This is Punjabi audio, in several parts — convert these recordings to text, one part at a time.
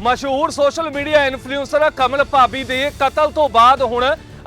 ਮਸ਼ਹੂਰ ਸੋਸ਼ਲ ਮੀਡੀਆ ਇਨਫਲੂਐਂਸਰ ਕਮਲ ਭਾਬੀ ਦੇ ਕਤਲ ਤੋਂ ਬਾਅਦ ਹੁਣ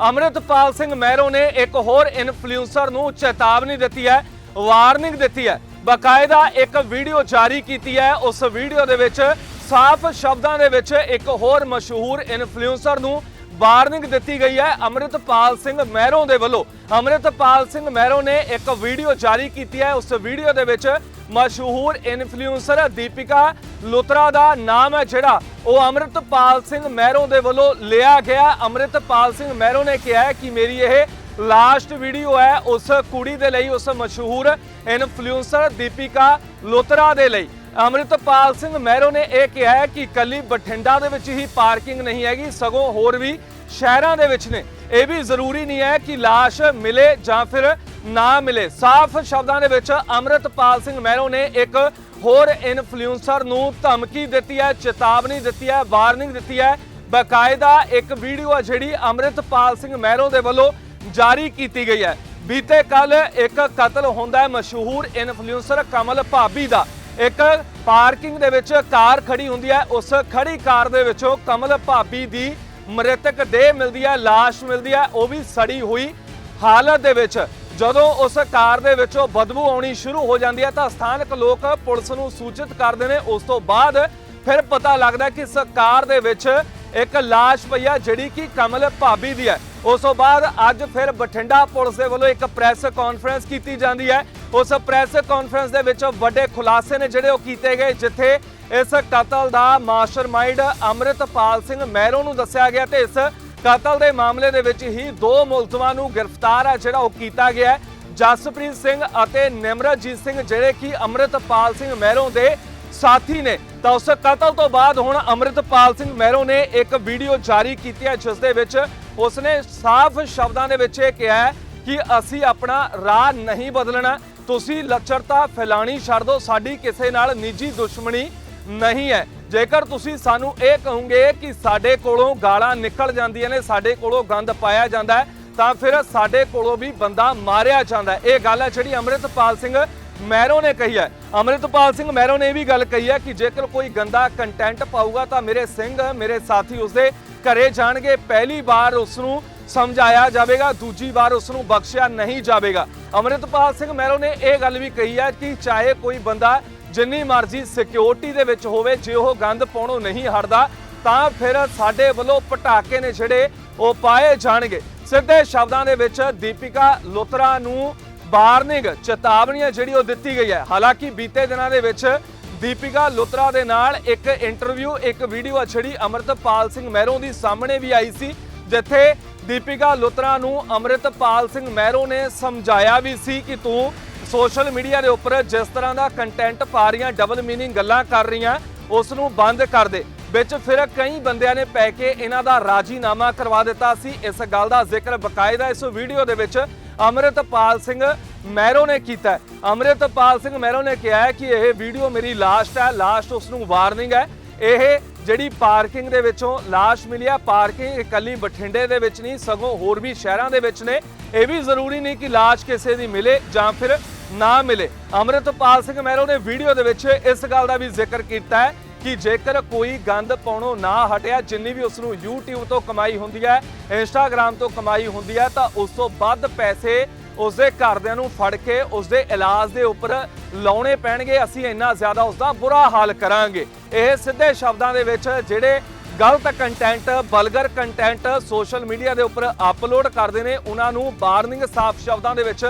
ਅਮਰਿਤਪਾਲ ਸਿੰਘ ਮਹਿਰੋ ਨੇ ਇੱਕ ਹੋਰ ਇਨਫਲੂਐਂਸਰ ਨੂੰ ਚੇਤਾਵਨੀ ਦਿੱਤੀ ਹੈ, ਵਾਰਨਿੰਗ ਦਿੱਤੀ ਹੈ। ਬਕਾਇਦਾ ਇੱਕ ਵੀਡੀਓ ਜਾਰੀ ਕੀਤੀ ਹੈ। ਉਸ ਵੀਡੀਓ ਦੇ ਵਿੱਚ ਸਾਫ਼ ਸ਼ਬਦਾਂ ਦੇ ਵਿੱਚ ਇੱਕ ਹੋਰ ਮਸ਼ਹੂਰ ਇਨਫਲੂਐਂਸਰ ਨੂੰ ਵਾਰਨਿੰਗ ਦਿੱਤੀ ਗਈ ਹੈ। ਅਮਰਿਤਪਾਲ ਸਿੰਘ ਮਹਿਰੋ ਦੇ ਵੱਲੋਂ ਅਮਰਿਤਪਾਲ ਸਿੰਘ ਮਹਿਰੋ ਨੇ ਇੱਕ ਵੀਡੀਓ ਜਾਰੀ ਕੀਤੀ ਹੈ। ਉਸ ਵੀਡੀਓ ਦੇ ਵਿੱਚ ਮਸ਼ਹੂਰ ਇਨਫਲੂਐਂਸਰ ਦੀਪਿਕਾ ਲੁਤਰਾ ਦਾ ਨਾਮ ਹੈ ਜਿਹੜਾ, ਉਹ ਅਮਰਿਤਪਾਲ ਸਿੰਘ ਮਹਿਰੋ ਦੇ ਵੱਲੋਂ ਲਿਆ ਗਿਆ। ਅਮਰਿਤਪਾਲ ਸਿੰਘ ਮਹਿਰੋ ਨੇ ਕਿਹਾ ਹੈ ਕਿ ਮੇਰੀ ਇਹ ਲਾਸਟ ਵੀਡੀਓ ਹੈ, ਉਸ ਕੁੜੀ ਦੇ ਲਈ, ਉਸ ਮਸ਼ਹੂਰ ਇਨਫਲੂਐਂਸਰ ਦੀਪਿਕਾ ਲੁਤਰਾ ਦੇ ਲਈ। ਅਮਰਿਤਪਾਲ ਸਿੰਘ ਮਹਿਰੋ ਨੇ ਇਹ ਕਿਹਾ ਹੈ ਕਿ ਕੱਲੀ ਬਠਿੰਡਾ ਦੇ ਵਿੱਚ ਹੀ ਪਾਰਕਿੰਗ ਨਹੀਂ ਹੈਗੀ, ਸਗੋਂ ਹੋਰ ਵੀ ਸ਼ਹਿਰਾਂ ਦੇ ਵਿੱਚ ਨੇ। ਇਹ ਵੀ ਜ਼ਰੂਰੀ ਨਹੀਂ ਹੈ ਕਿ ਲਾਸ਼ ਮਿਲੇ ਜਾਂ ਫਿਰ ਨਾ ਮਿਲੇ। ਸਾਫ਼ ਸ਼ਬਦਾਂ ਦੇ ਵਿੱਚ ਅਮਰਿਤਪਾਲ ਸਿੰਘ ਮਹਿਰੋ ਨੇ ਇੱਕ ਹੋਰ ਇਨਫਲੂਐਂਸਰ ਨੂੰ ਧਮਕੀ ਦਿੱਤੀ ਹੈ, ਚੇਤਾਵਨੀ ਦਿੱਤੀ ਹੈ ਵਾਰਨਿੰਗ ਦਿੱਤੀ ਹੈ। ਬਕਾਇਦਾ ਇੱਕ ਵੀਡੀਓ ਹੈ ਜਿਹੜੀ ਅਮਰਿਤਪਾਲ ਸਿੰਘ ਮਹਿਰੋ ਦੇ ਵੱਲੋਂ ਜਾਰੀ ਕੀਤੀ ਗਈ ਹੈ। ਬੀਤੇ ਕੱਲ ਇੱਕ ਕਤਲ ਹੁੰਦਾ ਹੈ, ਮਸ਼ਹੂਰ ਇਨਫਲੂਐਂਸਰ ਕਮਲ ਭਾਬੀ ਦਾ। ਇੱਕ ਪਾਰਕਿੰਗ ਦੇ ਵਿੱਚ ਕਾਰ ਖੜੀ ਹੁੰਦੀ ਹੈ, ਉਸ ਖੜੀ ਕਾਰ ਦੇ ਵਿੱਚੋਂ ਕਮਲ ਭਾਬੀ ਦੀ ਮ੍ਰਿਤਕ ਦੇਹ ਮਿਲਦੀ ਹੈ লাশ ਮਿਲਦੀ ਹੈ, ਉਹ ਵੀ ਸੜੀ ਹੋਈ ਹਾਲਤ ਦੇ ਵਿੱਚ। ਜਦੋਂ ਉਸ ਕਾਰ ਦੇ ਵਿੱਚੋਂ ਬਦਬੂ ਆਉਣੀ ਸ਼ੁਰੂ ਹੋ ਜਾਂਦੀ ਹੈ ਤਾਂ ਸਥਾਨਕ ਲੋਕ ਪੁਲਿਸ ਨੂੰ ਸੂਚਿਤ ਕਰਦੇ ਨੇ। ਉਸ ਤੋਂ ਬਾਅਦ ਫਿਰ ਪਤਾ ਲੱਗਦਾ ਕਿ ਇਸ ਕਾਰ ਦੇ ਵਿੱਚ ਇੱਕ লাশ ਪਈ ਹੈ, ਜਿਹੜੀ ਕਿ ਕਮਲ ਭਾਬੀ ਦੀ ਹੈ। ਉਸ ਤੋਂ ਬਾਅਦ ਅੱਜ ਫਿਰ ਬਠਿੰਡਾ ਪੁਲਿਸ ਦੇ ਵੱਲੋਂ ਇੱਕ ਪ੍ਰੈਸ ਕਾਨਫਰੰਸ ਕੀਤੀ ਜਾਂਦੀ ਹੈ। ਉਸ ਪ੍ਰੈਸ ਕਾਨਫਰੰਸ ਦੇ ਵਿੱਚ ਵੱਡੇ ਖੁਲਾਸੇ ਨੇ ਜਿਹੜੇ ਉਹ ਕੀਤੇ ਗਏ, ਜਿੱਥੇ ਇਸ ਕਤਲ ਦਾ ਮਾਸਟਰਮਾਈਂਡ ਅਮਰਿਤਪਾਲ ਸਿੰਘ ਮਹਿਰੋ ਨੂੰ ਦੱਸਿਆ ਗਿਆ ਤੇ ਇਸ ਕਤਲ ਦੇ ਮਾਮਲੇ ਦੇ ਵਿੱਚ ਹੀ ਦੋ ਮੁਲਜ਼ਮਾਂ ਨੂੰ ਗ੍ਰਿਫਤਾਰ ਹੈ ਜਿਹੜਾ ਉਹ ਕੀਤਾ ਗਿਆ ਜਸਪ੍ਰੀਤ ਸਿੰਘ ਅਤੇ ਨਿਮਰਜੀਤ ਸਿੰਘ, ਜਿਹੜੇ ਕਿ ਅਮਰਿਤਪਾਲ ਸਿੰਘ ਮਹਿਰੋਂ ਦੇ ਸਾਥੀ ਨੇ। ਤਾਂ ਉਸ ਕਤਲ ਤੋਂ ਬਾਅਦ ਹੁਣ ਅਮਰਿਤਪਾਲ ਸਿੰਘ ਮਹਿਰੋਂ ਨੇ ਇੱਕ ਵੀਡੀਓ ਜਾਰੀ ਕੀਤੀ ਹੈ, ਜਿਸ ਦੇ ਵਿੱਚ ਉਸਨੇ ਸਾਫ਼ ਸ਼ਬਦਾਂ ਦੇ ਵਿੱਚ ਇਹ ਕਿਹਾ ਕਿ ਅਸੀਂ ਆਪਣਾ ਰਾਹ ਨਹੀਂ ਬਦਲਣਾ। ਤੁਸੀਂ ਲੱਚਰਤਾ ਫੈਲਾਣੀ ਛੱਡ ਦਿਓ, ਸਾਡੀ ਕਿਸੇ ਨਾਲ ਨਿੱਜੀ ਦੁਸ਼ਮਣੀ ਨਹੀਂ ਹੈ। ਜੇਕਰ ਤੁਸੀਂ ਸਾਨੂੰ ਇਹ ਕਹੋਗੇ ਕਿ ਸਾਡੇ ਕੋਲੋਂ ਗਾਲਾਂ ਨਿਕਲ ਜਾਂਦੀਆਂ ਨੇ, ਸਾਡੇ ਕੋਲੋਂ ਗੰਦ ਪਾਇਆ ਜਾਂਦਾ ਹੈ, ਤਾਂ ਫਿਰ ਸਾਡੇ ਕੋਲੋਂ ਵੀ ਬੰਦਾ ਮਾਰਿਆ ਜਾਂਦਾ ਇਹ ਗੱਲ ਹੈ ਜਿਹੜੀ ਅਮਰਿਤਪਾਲ ਸਿੰਘ ਮਹਿਰੋ ਨੇ ਕਹੀ ਹੈ। ਅਮਰਿਤਪਾਲ ਸਿੰਘ ਮਹਿਰੋ ਨੇ ਇਹ ਵੀ ਗੱਲ ਕਹੀ ਹੈ ਕਿ ਜੇਕਰ ਕੋਈ ਗੰਦਾ ਕੰਟੈਂਟ ਪਾਊਗਾ ਤਾਂ ਮੇਰੇ ਸਿੰਘ, ਮੇਰੇ ਸਾਥੀ ਉਸਦੇ ਘਰੇ ਜਾਣਗੇ। ਪਹਿਲੀ ਵਾਰ ਉਸ ਨੂੰ ਸਮਝਾਇਆ ਜਾਵੇਗਾ, ਦੂਜੀ ਵਾਰ ਉਸ ਨੂੰ ਬਖਸ਼ਿਆ ਨਹੀਂ ਜਾਵੇਗਾ। ਅਮਰਿਤਪਾਲ ਸਿੰਘ ਮਹਿਰੋ ਨੇ ਇਹ ਗੱਲ ਵੀ ਕਹੀ ਹੈ ਕਿ ਚਾਹੇ ਕੋਈ ਬੰਦਾ ਜਿੰਨੀ ਮਰਜ਼ੀ ਸਿਕਿਉਰਿਟੀ ਦੇ ਵਿੱਚ ਹੋਵੇ, ਜੇ ਉਹ ਗੰਦ ਪਾਉਣੋਂ ਨਹੀਂ ਹਟਦਾ, ਤਾਂ ਫਿਰ ਸਾਡੇ ਵੱਲੋਂ ਪਟਾਕੇ ਨੇ ਜਿਹੜੇ ਉਹ ਪਾਏ ਜਾਣਗੇ। ਸਿੱਧੇ ਸ਼ਬਦਾਂ ਦੇ ਵਿੱਚ ਦੀਪਿਕਾ ਲੁਤਰਾ ਨੂੰ ਵਾਰਨਿੰਗ ਚੇਤਾਵਨੀ ਹੈ ਜਿਹੜੀ ਉਹ ਦਿੱਤੀ ਗਈ ਹੈ। ਹਾਲਾਂਕਿ ਬੀਤੇ ਦਿਨਾਂ ਦੇ ਵਿੱਚ ਦੀਪਿਕਾ ਲੁਤਰਾ ਦੇ ਨਾਲ ਇੱਕ ਇੰਟਰਵਿਊ ਇੱਕ ਵੀਡੀਓ ਜਿਹੜੀ ਅਮਰਿਤਪਾਲ ਸਿੰਘ ਮਹਿਰੋਂ ਦੀ ਸਾਹਮਣੇ ਵੀ ਆਈ ਸੀ, ਜਿੱਥੇ ਦੀਪਿਕਾ ਲੁਤਰਾ ਨੂੰ ਅਮਰਿਤਪਾਲ ਸਿੰਘ ਮਹਿਰੋ ਨੇ ਸਮਝਾਇਆ ਵੀ ਸੀ ਕਿ ਤੂੰ ਸੋਸ਼ਲ ਮੀਡੀਆ ਦੇ ਉੱਪਰ ਜਿਸ ਤਰ੍ਹਾਂ ਦਾ ਕੰਟੈਂਟ ਪਾ ਰਹੀਆਂ ਡਬਲ ਮੀਨਿੰਗ ਗੱਲਾਂ ਕਰ ਰਹੀਆਂ ਉਸ ਨੂੰ ਬੰਦ ਕਰ ਦੇ। ਵਿੱਚ ਫਿਰ ਕਈ ਬੰਦਿਆਂ ਨੇ ਪੈ ਕੇ ਇਹਨਾਂ ਦਾ ਰਾਜੀਨਾਮਾ ਕਰਵਾ ਦਿੱਤਾ ਸੀ। ਇਸ ਗੱਲ ਦਾ ਜ਼ਿਕਰ ਬਕਾਇਦਾ ਇਸ ਵੀਡੀਓ ਦੇ ਵਿੱਚ ਅਮਰਿਤਪਾਲ ਸਿੰਘ ਮੈਰੋ ਨੇ ਕੀਤਾ ਹੈ। ਅਮਰਿਤਪਾਲ ਸਿੰਘ ਮਹਿਰੋ ਨੇ ਕਿਹਾ ਕਿ ਇਹ ਵੀਡੀਓ ਮੇਰੀ ਲਾਸਟ ਹੈ, ਲਾਸਟ ਉਸ ਨੂੰ ਵਾਰਨਿੰਗ ਹੈ। ਇਹ ਜਿਹੜੀ ਪਾਰਕਿੰਗ ਦੇ ਵਿੱਚੋਂ ਲਾਸ਼ ਮਿਲੀ ਹੈ ਪਾਰਕਿੰਗ ਇਕੱਲੀ ਬਠਿੰਡੇ ਦੇ ਵਿੱਚ ਨਹੀਂ, ਸਗੋਂ ਹੋਰ ਵੀ ਸ਼ਹਿਰਾਂ ਦੇ ਵਿੱਚ ਨੇ। ਇਹ ਵੀ ਜ਼ਰੂਰੀ ਨਹੀਂ ਕਿ ਲਾਸ਼ ਕਿਸੇ ਦੀ ਮਿਲੇ ਜਾਂ ਫਿਰ ਨਾ ਮਿਲੇ। ਅਮਰਿਤਪਾਲ ਸਿੰਘ ਮਹਿਰੋ ਨੇ ਵੀਡੀਓ ਦੇ ਵਿੱਚ ਇਸ ਗੱਲ ਦਾ ਵੀ ਜ਼ਿਕਰ ਕੀਤਾ ਹੈ ਕਿ ਜੇਕਰ ਕੋਈ ਗੰਦ ਪਾਉਣੋਂ ਨਾ ਹਟਿਆ, ਜਿੰਨੀ ਵੀ ਉਸ ਨੂੰ YouTube ਤੋਂ ਕਮਾਈ ਹੁੰਦੀ ਹੈ, Instagram ਤੋਂ ਕਮਾਈ ਹੁੰਦੀ ਹੈ, ਤਾਂ ਉਸ ਤੋਂ ਵੱਧ ਪੈਸੇ ਉਸਦੇ ਘਰਦਿਆਂ ਨੂੰ ਫੜ ਕੇ ਉਸਦੇ ਇਲਾਜ ਦੇ ਉੱਪਰ ਲਾਉਣੇ ਪੈਣਗੇ। ਅਸੀਂ ਇੰਨਾ ਜ਼ਿਆਦਾ ਉਸਦਾ ਬੁਰਾ ਹਾਲ ਕਰਾਂਗੇ। ਇਹ ਸਿੱਧੇ ਸ਼ਬਦਾਂ ਦੇ ਵਿੱਚ ਜਿਹੜੇ ਗਲਤ content vulgar content social media ਦੇ ਉੱਪਰ ਅਪਲੋਡ ਕਰਦੇ ਨੇ, ਉਹਨਾਂ ਨੂੰ ਵਾਰਨਿੰਗ ਸਾਫ਼ ਸ਼ਬਦਾਂ ਦੇ ਵਿੱਚ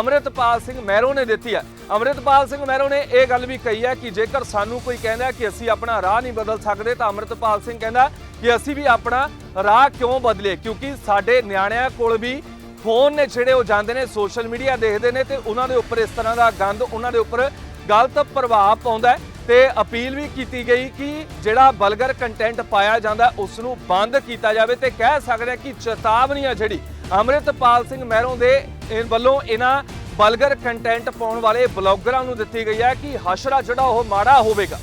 ਅਮਰਿਤਪਾਲ ਸਿੰਘ ਮਹਿਰੋ ਨੇ ਦਿੱਤੀ ਹੈ। ਅਮਰਿਤਪਾਲ ਸਿੰਘ ਮਹਿਰੋ ਨੇ ਇਹ ਗੱਲ ਵੀ ਕਹੀ ਹੈ ਕਿ ਜੇਕਰ ਸਾਨੂੰ ਕੋਈ ਕਹਿੰਦਾ ਕਿ ਅਸੀਂ ਆਪਣਾ ਰਾਹ ਨਹੀਂ ਬਦਲ ਸਕਦੇ, ਤਾਂ ਅਮਰਿਤਪਾਲ ਸਿੰਘ ਕਹਿੰਦਾ ਕਿ ਅਸੀਂ ਵੀ ਆਪਣਾ ਰਾਹ ਕਿਉਂ ਬਦਲੇ? ਕਿਉਂਕਿ ਸਾਡੇ ਨਿਆਣਿਆਂ ਕੋਲ ਵੀ ਫੋਨ ਨੇ ਜਿਹੜੇ ਉਹ ਜਾਂਦੇ ਨੇ ਸੋਸ਼ਲ ਮੀਡੀਆ ਦੇਖਦੇ ਨੇ ਤੇ ਉਹਨਾਂ ਦੇ ਉੱਪਰ ਇਸ ਤਰ੍ਹਾਂ ਦਾ ਗੰਦ, ਉਹਨਾਂ ਦੇ ਉੱਪਰ ਗਲਤ ਪ੍ਰਭਾਵ ਪਾਉਂਦਾ ਹੈ। ਤੇ ਅਪੀਲ ਵੀ ਕੀਤੀ ਗਈ ਕਿ ਜਿਹੜਾ ਬਲਗਰ ਕੰਟੈਂਟ ਪਾਇਆ ਜਾਂਦਾ ਉਸ ਨੂੰ ਬੰਦ ਕੀਤਾ ਜਾਵੇ ਤੇ ਕਹਿ ਸਕਦੇ ਹਾਂ ਕਿ ਚੇਤਾਵਨੀ ਆ ਜਿਹੜੀ ਅਮਰਿਤਪਾਲ ਸਿੰਘ ਮਹਿਰੋਂ ਦੇ ਵੱਲੋਂ ਇਹਨਾਂ ਬਲਗਰ ਕੰਟੈਂਟ ਪਾਉਣ ਵਾਲੇ ਬਲੌਗਰਾਂ ਨੂੰ ਦਿੱਤੀ ਗਈ ਹੈ ਕਿ ਹਸ਼ਰਾ ਜਿਹੜਾ ਉਹ ਮਾੜਾ ਹੋਵੇਗਾ।